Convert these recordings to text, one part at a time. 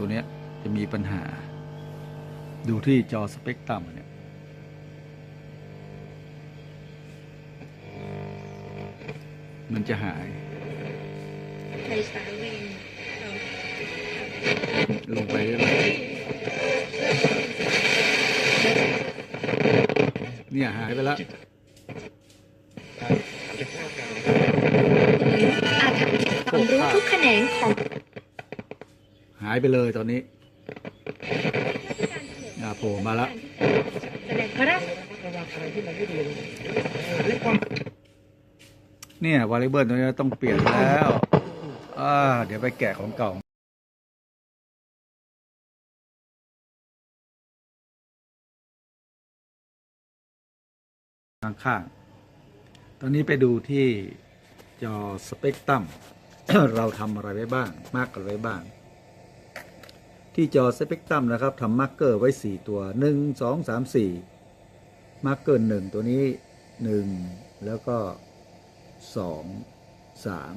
ตัวเนี้ยจะมีปัญหา ดูที่จอสเปกตรัมเนี่ยมันจะหายในสายเวงลงไปเรื่อยๆเนี่ยหายไปแล้วอาจทำให้ความรู้ทุกแขนงของ หายไปเลยตอนนี้อ่าโผล่มาแล้วเนี่ยวาริเบิลตัวนี้ต้องเปลี่ยนแล้วอ่าเดี๋ยวไปแกะของเก่าข้างๆ ตอนนี้ไปดูที่จอสเปกตรัม เราทำอะไรไว้บ้าง มากกันไว้บ้าง ที่จอสเปกตรัมนะครับทำมาร์กเกอร์ไว้ 4 ตัว 1 2 3 4 มาร์กเกอร์หนึ่งตัวนี้ 1 แล้วก็สองสาม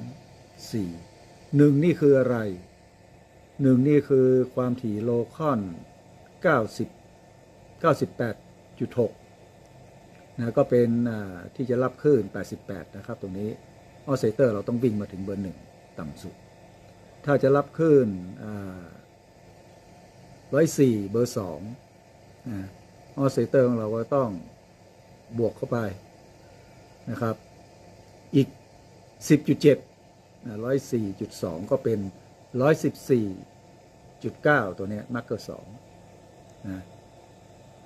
สี่หนึ่งนี่คืออะไรหนึ่งนี่คือความถี่โลคอนเก้าสิบเก้าสิบแปดจุดหกนะก็เป็นที่จะรับคลื่น 88 นะครับ ตรงนี้ออสเซเตอร์เราต้องวิ่งมาถึงเบอร์หนึ่งต่ำสุด ถ้าจะรับคลื่น ร้อยสี่เบอร์สองออสเซเตอร์ของเราก็ต้องบวกเข้าไปนะครับ อีก 10.7นะ104.2ก็เป็น114.9ตัวนี้มาร์กเกอร์2นะ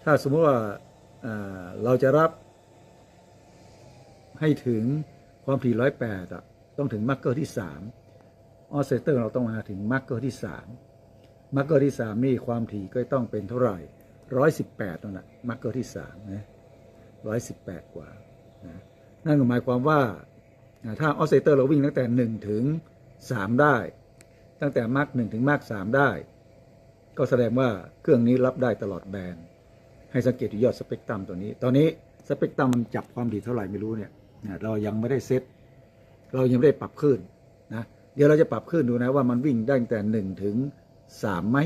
ถ้าสมมติว่าอ่าเราจะรับให้ถึงความถี่108อะต้องถึงมาร์กเกอร์ที่3ออสเซเตอร์เราต้องมาถึงมาร์กเกอร์ที่3มาร์กเกอร์ที่3นี่ความถี่ก็ต้องเป็นเท่าไหร่118นั่นแหละมาร์กเกอร์ที่3นะ118กว่านะนั่นหมายความว่าถ้าออสเซเตอร์เราวิ่งตั้งแต่1ถึง3ได้ ตั้งแต่มาร์ก1ถึงมาร์ก3ได้ ก็แสดงว่าเครื่องนี้รับได้ตลอดแบนให้สังเกตยอดสเปกตรัมตัวนี้ ตอนนี้สเปกตรัมมันจับความถี่เท่าไหร่ไม่รู้เนี่ยเรายังไม่ได้เซตเรายังไม่ได้ปรับขึ้นนะเดี๋ยวเราจะปรับขึ้นดูนะว่ามันวิ่งได้ตั้งแต่1ถึง 3ไหม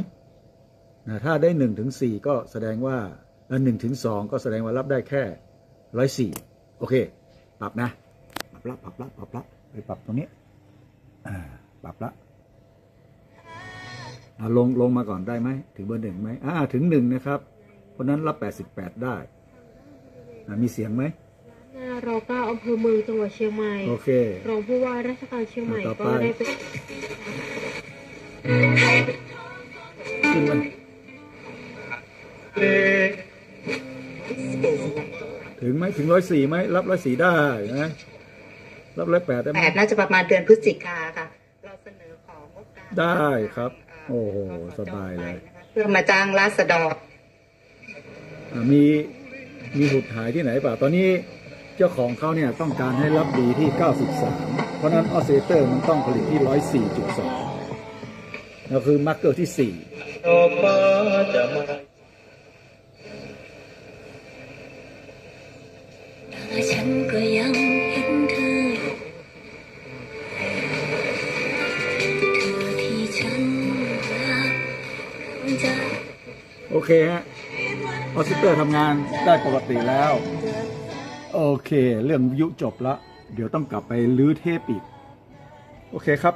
นะถ้าได้1ถึง4ก็แสดงว่าหนึ่งถึง2ก็แสดงว่ารับได้แค่104โอเค ปรับนะ ปรับละปรับละปรับละไปปรับตรงนี้อ่าปรับละอ่าลงลงมาก่อนได้ไหมถึงเบอร์หนึ่งไหมอ่าถึงหนึ่งนะครับ เพราะนั้นรับแปดสิบแปดได้อ่ามีเสียงไหมหน้ารอเก้าอำเภอเมืองจังหวัดเชียงใหม่โอเครองผู้ว่าราชการเชียงใหม่ต่อไปก็ได้ไป ขึ้นมันถึงไหมถึงร้อยสี่ไหมรับร้อยสี่ได้นะรับร้อยแปดได้ไหมแปดน่าจะประมาณเดือนพฤศจิกาค่ะ เราเสนอของงบการได้ครับเอ่อโอ้โหกสบายเลยไปนะคะเพื่อมาจ้างราษฎรอ่ามีมีหุดหายที่ไหนเปล่า ตอนนี้เจ้าของเขาเนี่ยต้องการให้รับดีที่ 93 เพราะฉะนั้นออสเซเตอร์มันต้องผลิตที่ 104.2แล้วคือมาร์กเกอร์ที่ แต่ฉันก็ยังเห็นเธออยู่เธอที่ฉันรักจะ โอเคฮะออสเซเตอร์ทำงานได้ปกติแล้ว โอเค เรื่องวิทยุจบละ เดี๋ยวต้องกลับไปลื้อเทปอีก โอเคครับ